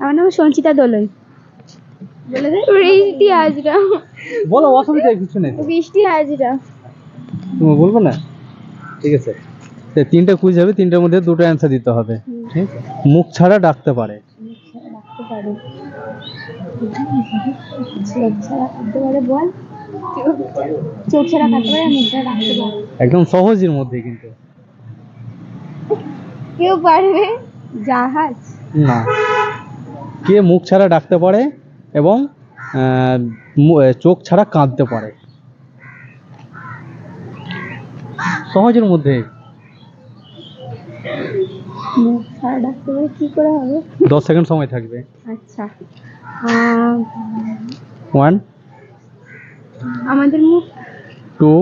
আমার নাম সঞ্চিতা দোলই। বৃষ্টি হাজরা বলো অসুবিধা কিছু নেই। বৃষ্টি হাজরা তুমি বলব না? ঠিক আছে। তিনটে কুইজ হবে তিনটের মধ্যে দুটো অ্যান্সার দিতে হবে। ঠিক মুখ ছাড়া ডাকতে পারে। একদম সহজের মধ্যে কিন্তু। কেউ পারবে? জাহাজ? না। কে মুখ ছাড়া ডাকতে পারে এবং চোখ ছাড়া কাঁদতে পারে। সহজের মধ্যে। মুখ ছাড়া ডাকতে পারে কি করে হবে? দশ সেকেন্ড সময় থাকবে। আচ্ছা। ওয়ান আমাদের মুখ? টু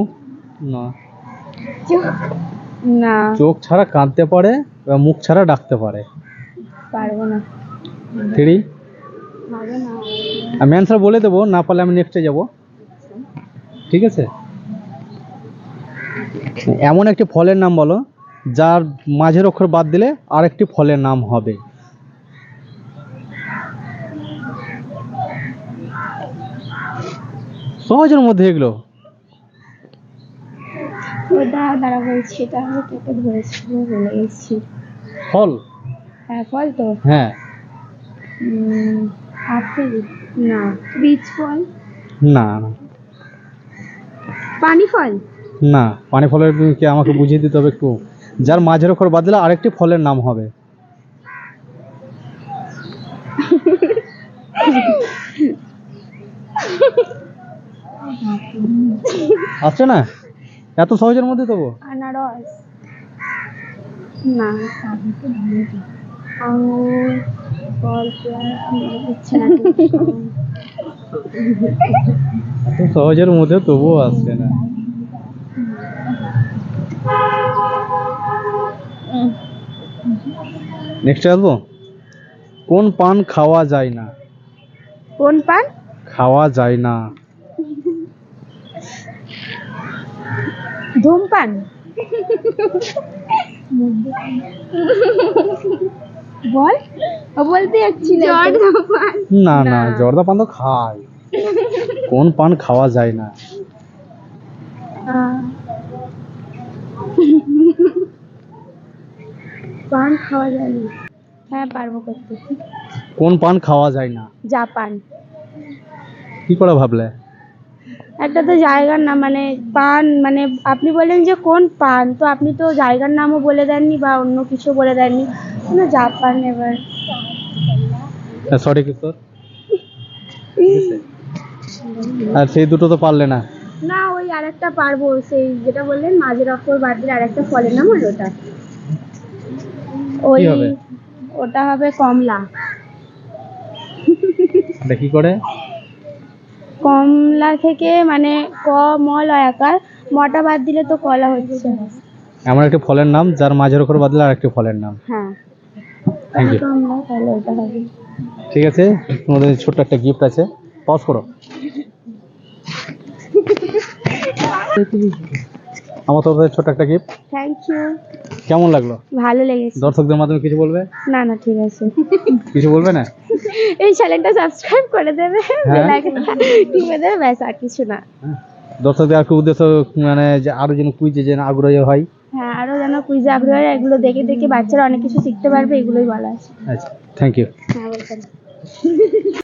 না। চোখ? না। চোখ ছাড়া কাঁদতে পারে এবং মুখ ছাড়া ডাকতে পারে। পারব না। থ্রি? আমি অ্যান্সার বলে দেবো না পারলে আমি নেক্সটে যাব। ঠিক আছে? এমন একটি ফলের নাম বলো যার মাঝের অক্ষর বাদ দিলে আরেকটি ফলের নাম হবে। সহজের মধ্যে এগুলো। ফল? হ্যাঁ ফল তো। হ্যাঁ। আপেল না। বীজ ফল না না। পানি ফল না পানি ফলের কি আমাকে বুঝিয়ে দিতে হবে একটু? যার মাঝের অক্ষর বাদ দিলে আরেকটি ফলের নাম হবে। আসছে না? এত সহজের মধ্যে দেবো? আনারস। না। আঙুর সহজের মধ্যে তবুও আসছে না। নেক্সট আসব কোন পান খাওয়া যায় না? কোন পান? খাওয়া যায় না। ধূমপান। বল? ও বলতে জর্দাপান। না না না। জর্দা পান তো খায় কোন পান খাওয়া যায় না। পান খাওয়া যায় না। হ্যাঁ পারব করতে। কোন পান খাওয়া যায় না? জাপান। কি করে ভাবলে? একটা তো জায়গার নাম মানে পান মানে আপনি বললেন যে কোন পান? তো আপনি তো জায়গার নামও বলে দেননি বা অন্য কিছু বলে দেননি। না জাপান এবার। সঠিক উত্তর ঠিক আছে। আর সেই দুটো তো পারলে না। না ওই আরেকটা পারব সেই যেটা বললেন মাঝের অক্ষর বাদ দিলে আরেকটা ফলের নাম ওটা। ওই হবে? ওটা হবে কমলা। এটা কি করে? কমলা থেকে মানে ক ম মটা বাদ দিলে তো কলা হচ্ছে। এমন একটি ফলের নাম যার মাঝের অক্ষর বাদ দিলে আরেকটি ফলের নাম। হ্যাঁ। থ্যাংক ইউ ঠিক আছে তোমাদের ছোট্ট একটা গিফট আছে। পজ করো। আমার তরফ থেকে ছোট্ট একটা গিফট থ্যাংক ইউ কেমন লাগল? ভালো লেগেছে। দর্শকদের মাধ্যমে কিছু বলবে? না না ঠিক আছে। কিছু বলবে না? এই চ্যানেলটা সাবস্ক্রাইব করে দেবে। হ্যাঁ। বেল আইকনটা টিপে দেবে ব্যাস আর কিছু না। দর্শকদের আর কি উদ্দেশ্য মানে যে আরও যেন কুইজে যেন আগ্রহী হয় হ্যাঁ। কুইজে আগ্রহ এগুলো দেখে দেখে বাচ্চারা অনেক কিছু শিখতে পারবে এগুলোই বলা আছে। আচ্ছা থ্যাংক ইউ হ্যাঁ